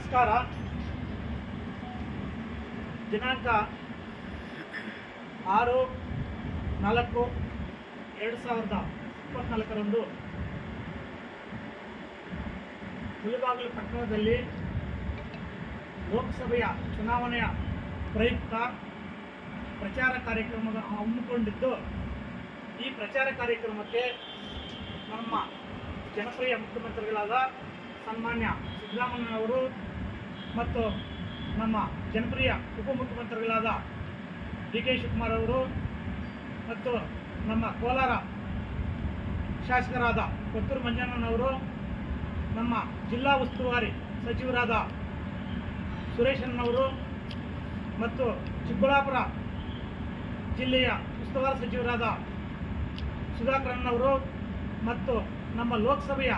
ನಮಸ್ಕಾರ. ದಿನಾಂಕ ಆರು, ನಾಲ್ಕು, ಎರಡು ಸಾವಿರದ ಇಪ್ಪತ್ನಾಲ್ಕರಂದು ಹುಲಿಬಾಗಿಲು ಪಟ್ಟಣದಲ್ಲಿ ಲೋಕಸಭೆಯ ಚುನಾವಣೆಯ ಪ್ರಯುಕ್ತ ಪ್ರಚಾರ ಕಾರ್ಯಕ್ರಮ ಹಮ್ಮಿಕೊಂಡಿದ್ದು, ಈ ಪ್ರಚಾರ ಕಾರ್ಯಕ್ರಮಕ್ಕೆ ನಮ್ಮ ಜನಪ್ರಿಯ ಮುಖ್ಯಮಂತ್ರಿಗಳಾದ ಸನ್ಮಾನ್ಯ ಸಿದ್ದರಾಮಯ್ಯನವರು ಮತ್ತು ನಮ್ಮ ಜನಪ್ರಿಯ ಉಪಮುಖ್ಯಮಂತ್ರಿಗಳಾದ ಡಿ ಕೆ ಶಿವಕುಮಾರ್ ಅವರು ಮತ್ತು ನಮ್ಮ ಕೋಲಾರ ಶಾಸಕರಾದ ಕೊತ್ತೂರು ಮಂಜಣ್ಣನವರು ನಮ್ಮ ಜಿಲ್ಲಾ ಉಸ್ತುವಾರಿ ಸಚಿವರಾದ ಸುರೇಶನವರು ಮತ್ತು ಚಿಕ್ಕಬಳ್ಳಾಪುರ ಜಿಲ್ಲೆಯ ಉಸ್ತುವಾರಿ ಸಚಿವರಾದ ಸುಧಾಕರಣ್ಣವರು ಮತ್ತು ನಮ್ಮ ಲೋಕಸಭೆಯ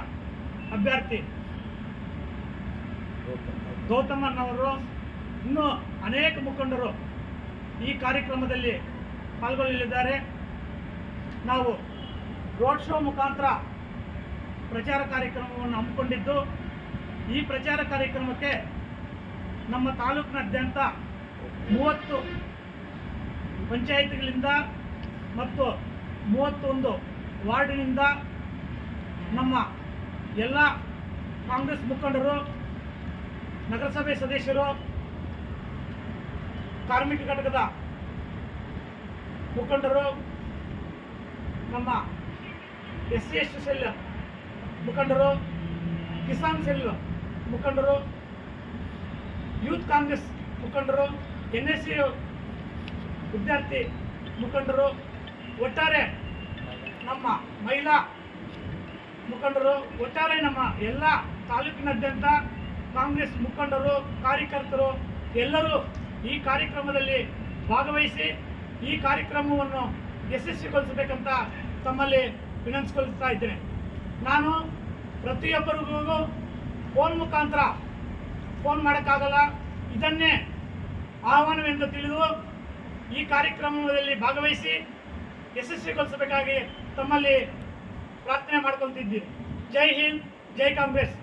ಅಭ್ಯರ್ಥಿ ಗೌತಮಣ್ಣವರು ಇನ್ನೂ ಅನೇಕ ಮುಖಂಡರು ಈ ಕಾರ್ಯಕ್ರಮದಲ್ಲಿ ಪಾಲ್ಗೊಳ್ಳಲಿದ್ದಾರೆ. ನಾವು ರೋಡ್ ಶೋ ಮುಖಾಂತರ ಪ್ರಚಾರ ಕಾರ್ಯಕ್ರಮವನ್ನು ಹಮ್ಮಿಕೊಂಡಿದ್ದು, ಈ ಪ್ರಚಾರ ಕಾರ್ಯಕ್ರಮಕ್ಕೆ ನಮ್ಮ ತಾಲೂಕಿನಾದ್ಯಂತ ಮೂವತ್ತು ಪಂಚಾಯಿತಿಗಳಿಂದ ಮತ್ತು ಮೂವತ್ತೊಂದು ವಾರ್ಡಿನಿಂದ ನಮ್ಮ ಎಲ್ಲ ಕಾಂಗ್ರೆಸ್ ಮುಖಂಡರು ನಗರಸಭೆ ಸದಸ್ಯರು, ಕಾರ್ಮಿಕ ಘಟಕದ ಮುಖಂಡರು, ನಮ್ಮ ಎಸ್ ಸಿ ಎಸ್ ಸೆಲ್ ಮುಖಂಡರು, ಕಿಸಾನ್ ಸೆಲ್ ಮುಖಂಡರು, ಯೂತ್ ಕಾಂಗ್ರೆಸ್ ಮುಖಂಡರು, ಎನ್ ಎಸ್ ಸಿ ವಿದ್ಯಾರ್ಥಿ ಮುಖಂಡರು, ಒಟ್ಟಾರೆ ನಮ್ಮ ಮಹಿಳಾ ಮುಖಂಡರು, ಒಟ್ಟಾರೆ ನಮ್ಮ ಎಲ್ಲ ತಾಲೂಕಿನಾದ್ಯಂತ ಕಾಂಗ್ರೆಸ್ ಮುಖಂಡರು, ಕಾರ್ಯಕರ್ತರು ಎಲ್ಲರೂ ಈ ಕಾರ್ಯಕ್ರಮದಲ್ಲಿ ಭಾಗವಹಿಸಿ ಈ ಕಾರ್ಯಕ್ರಮವನ್ನು ಯಶಸ್ವಿಗೊಳಿಸಬೇಕಂತ ತಮ್ಮಲ್ಲಿ ವಿನಂತಿಸ್ಕೊಳ್ತಾ ಇದ್ದೇನೆ. ನಾನು ಪ್ರತಿಯೊಬ್ಬರಿಗೂ ಫೋನ್ ಮುಖಾಂತರ ಫೋನ್ ಮಾಡೋಕ್ಕಾಗಲ್ಲ. ಇದನ್ನೇ ಆಹ್ವಾನವೆಂದು ತಿಳಿದು ಈ ಕಾರ್ಯಕ್ರಮದಲ್ಲಿ ಭಾಗವಹಿಸಿ ಯಶಸ್ವಿಗೊಳಿಸಬೇಕಾಗಿ ತಮ್ಮಲ್ಲಿ ಪ್ರಾರ್ಥನೆ ಮಾಡ್ಕೊಳ್ತಿದ್ದೀನಿ. ಜೈ ಹಿಂದ್, ಜೈ ಕಾಂಗ್ರೆಸ್.